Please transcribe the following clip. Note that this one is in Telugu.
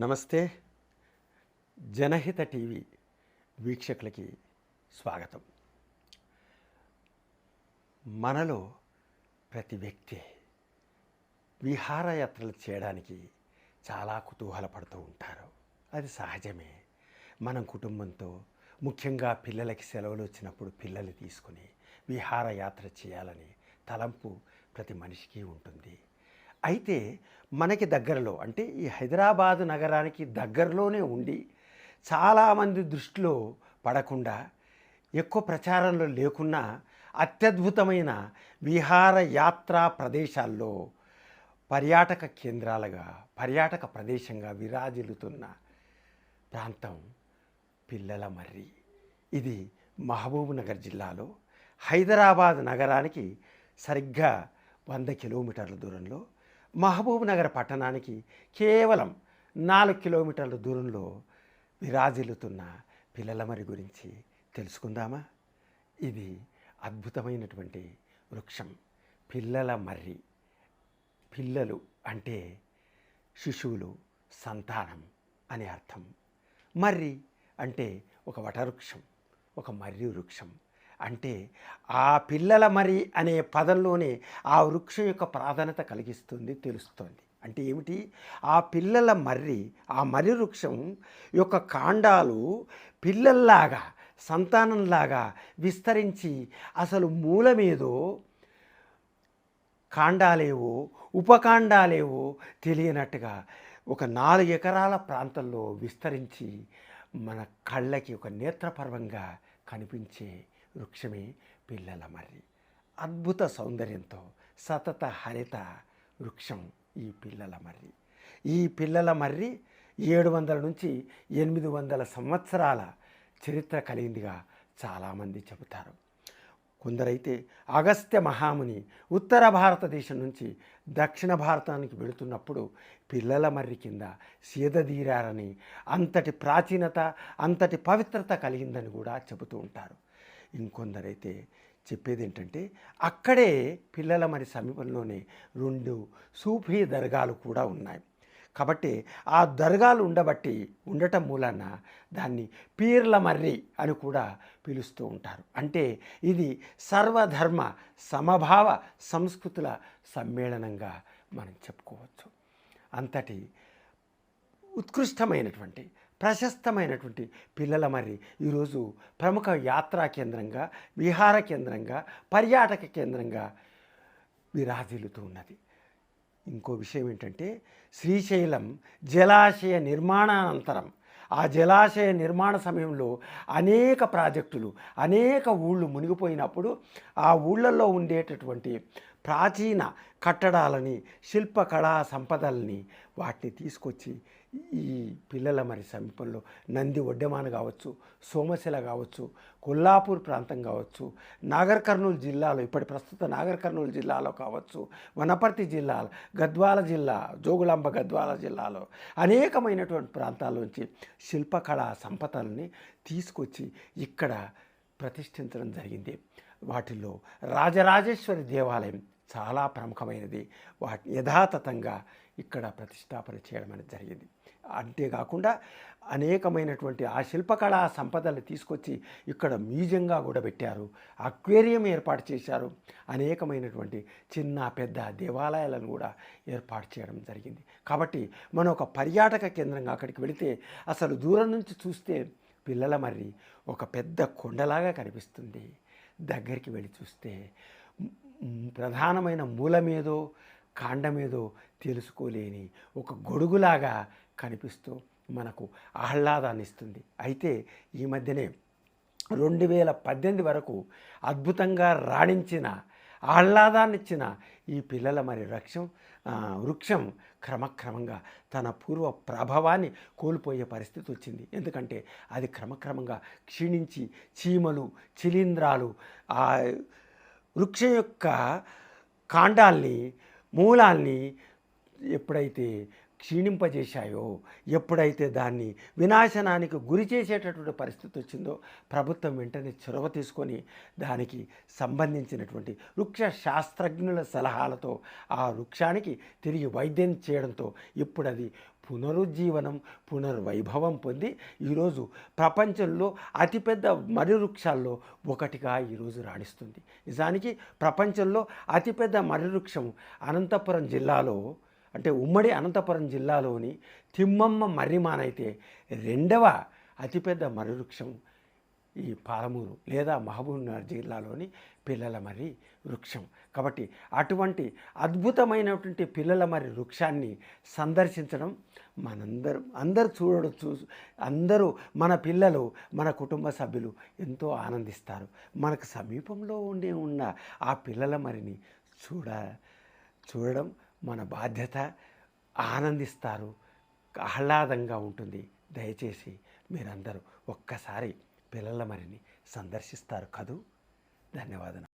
నమస్తే. జనహిత టీవీ వీక్షకులకి స్వాగతం. మనలో ప్రతి వ్యక్తి విహారయాత్రలు చేయడానికి చాలా కుతూహలపడుతూ ఉంటారు. అది సహజమే. మనం కుటుంబంతో ముఖ్యంగా పిల్లలకి సెలవులు వచ్చినప్పుడు పిల్లలు తీసుకుని విహారయాత్ర చేయాలని తలంపు ప్రతి మనిషికి ఉంటుంది. అయితే మనకి దగ్గరలో అంటే ఈ హైదరాబాదు నగరానికి దగ్గరలోనే ఉండి చాలామంది దృష్టిలో పడకుండా ఎక్కువ ప్రచారంలో లేకున్నా అత్యద్భుతమైన విహారయాత్రా ప్రదేశాల్లో పర్యాటక కేంద్రాలుగా పర్యాటక ప్రదేశంగా విరాజిల్లుతున్న ప్రాంతం పిల్లల మర్రి ఇది మహబూబ్నగర్ జిల్లాలో హైదరాబాద్ నగరానికి సరిగ్గా వంద కిలోమీటర్ల దూరంలో మహబూబ్నగర్ పట్టణానికి కేవలం నాలుగు కిలోమీటర్ల దూరంలో విరాజిల్లుతున్న పిల్లల మరి గురించి తెలుసుకుందామా? ఇది అద్భుతమైనటువంటి వృక్షం. పిల్లల మర్రి. పిల్లలు అంటే శిశువులు సంతానం అని అర్థం. మర్రి అంటే ఒక వటవృక్షం ఒక మర్రి వృక్షం. అంటే ఆ పిల్లల మరి అనే పదంలోనే ఆ వృక్షం యొక్క ప్రాధాన్యత కలిగిస్తుంది తెలుస్తుంది. అంటే ఏమిటి? ఆ పిల్లల మర్రి ఆ మర్రి వృక్షం యొక్క కాండాలు పిల్లల్లాగా సంతానంలాగా విస్తరించి అసలు మూలమేదో కాండాలేవో ఉపకాండాలేవో తెలియనట్టుగా ఒక నాలుగు ఎకరాల ప్రాంతంలో విస్తరించి మన కళ్ళకి ఒక నేత్రపర్వంగా కనిపించే వృక్షమే పిల్లల మర్రి. అద్భుత సౌందర్యంతో సతత హరిత వృక్షం ఈ పిల్లల మర్రి. ఈ పిల్లల మర్రి ఏడు వందల నుంచి ఎనిమిది వందల సంవత్సరాల చరిత్ర కలిగిందిగా చాలామంది చెబుతారు. కొందరైతే అగస్త్య మహాముని ఉత్తర భారతదేశం నుంచి దక్షిణ భారతానికి వెళుతున్నప్పుడు పిల్లల మర్రి కింద సీదదీరారని అంతటి ప్రాచీనత అంతటి పవిత్రత కలిగిందని కూడా చెబుతూ ఉంటారు. ఇంకొందరైతే చెప్పేది ఏంటంటే అక్కడే పిల్లల మరి సమీపంలోనే రెండు సూఫీ దర్గాలు కూడా ఉన్నాయి. కాబట్టి ఆ దర్గాలు ఉండబట్టి ఉండటం మూలాన దాన్ని పీర్ల మర్రి అని కూడా పిలుస్తూ ఉంటారు. అంటే ఇది సర్వధర్మ సమభావ సంస్కృతుల సమ్మేళనంగా మనం చెప్పుకోవచ్చు. అంతటి ఉత్కృష్టమైనటువంటి ప్రశస్తమైనటువంటి పిల్లల మరి. ఈరోజు ప్రముఖ యాత్రా కేంద్రంగా విహార కేంద్రంగా పర్యాటక కేంద్రంగా విరాజిల్లుతూ ఉన్నది. ఇంకో విషయం ఏంటంటే శ్రీశైలం జలాశయ నిర్మాణానంతరం ఆ జలాశయ నిర్మాణ సమయంలో అనేక ప్రాజెక్టులు అనేక ఊళ్ళు మునిగిపోయినప్పుడు ఆ ఊళ్ళల్లో ఉండేటటువంటి ప్రాచీన కట్టడాలని శిల్పకళా సంపదల్ని వాటిని తీసుకొచ్చి ఈ పిల్లల మరి సమీపంలో నంది ఒడ్డెమాన కావచ్చు సోమశిల కావచ్చు కొల్లాపూర్ ప్రాంతం కావచ్చు నాగర్ కర్నూలు జిల్లాలో ఇప్పటి ప్రస్తుత నాగర్ కర్నూలు జిల్లాలో కావచ్చు వనపర్తి జిల్లాలో గద్వాల జిల్లా జోగులాంబ గద్వాల జిల్లాలో అనేకమైనటువంటి ప్రాంతాల్లోంచి శిల్పకళా సంపదల్ని తీసుకొచ్చి ఇక్కడ ప్రతిష్ఠించడం జరిగింది. వాటిల్లో రాజరాజేశ్వరి దేవాలయం చాలా ప్రముఖమైనది. వాటి యథాతథంగా ఇక్కడ ప్రతిష్టాపన చేయడం అనేది జరిగింది. అంతేకాకుండా అనేకమైనటువంటి ఆ శిల్పకళా సంపదలు తీసుకొచ్చి ఇక్కడ మ్యూజియంగా కూడా పెట్టారు. అక్వేరియం ఏర్పాటు చేశారు. అనేకమైనటువంటి చిన్న పెద్ద దేవాలయాలను కూడా ఏర్పాటు చేయడం జరిగింది. కాబట్టి మనం ఒక పర్యాటక కేంద్రంగా అక్కడికి వెళితే అసలు దూరం నుంచి చూస్తే పిల్లల మర్రి ఒక పెద్ద కొండలాగా కనిపిస్తుంది. దగ్గరికి వెళ్ళి చూస్తే ప్రధానమైన మూలమేదో కాండమేదో తెలుసుకోలేని ఒక గొడుగులాగా కనిపిస్తూ మనకు ఆహ్లాదాన్ని ఇస్తుంది. అయితే ఈ మధ్యనే రెండు వేల పద్దెనిమిది వరకు అద్భుతంగా రాణించిన ఆహ్లాదాన్నిచ్చిన ఈ పిల్లల మరి వృక్షం వృక్షం క్రమక్రమంగా తన పూర్వ ప్రభావాన్ని కోల్పోయే పరిస్థితి వచ్చింది. ఎందుకంటే అది క్రమక్రమంగా క్షీణించి చీమలు శిలీంధ్రాలు ఆ వృక్షం యొక్క కాండాల్ని మూలాల్ని ఎప్పుడైతే క్షీణింపజేశాయో? ఎప్పుడైతే దాన్ని వినాశనానికి గురి చేసేటటువంటి పరిస్థితి వచ్చిందో ప్రభుత్వం వెంటనే చొరవ తీసుకొని దానికి సంబంధించినటువంటి వృక్ష శాస్త్రజ్ఞుల సలహాలతో ఆ వృక్షానికి తిరిగి వైద్యం చేయడంతో ఇప్పుడు అది పునరుజ్జీవనం పునర్వైభవం పొంది ఈరోజు ప్రపంచంలో అతిపెద్ద మర్రి వృక్షాల్లో ఒకటిగా ఈరోజు రాణిస్తుంది. నిజానికి ప్రపంచంలో అతిపెద్ద మర్రి వృక్షం అనంతపురం జిల్లాలో అంటే ఉమ్మడి అనంతపురం జిల్లాలోని తిమ్మమ్మ మర్రిమానైతే రెండవ అతిపెద్ద మర్రివృక్షం ఈ పాలమూరు లేదా మహబూబ్నగర్ జిల్లాలోని పిల్లల మర్రి వృక్షం. కాబట్టి అటువంటి అద్భుతమైనటువంటి పిల్లల మర్రి వృక్షాన్ని సందర్శించడం మనందరం అందరూ చూడడం చూ అందరూ మన పిల్లలు మన కుటుంబ సభ్యులు ఎంతో ఆనందిస్తారు. మనకు సమీపంలో ఉండి ఉన్న ఆ పిల్లల మరిని చూడ చూడడం మన బాధ్యత ఆనందిస్తారు ఆహ్లాదంగా ఉంటుంది. దయచేసి మీరందరూ ఒక్కసారి పిల్లల మరిని సందర్శిస్తారు కదూ? ధన్యవాదాలు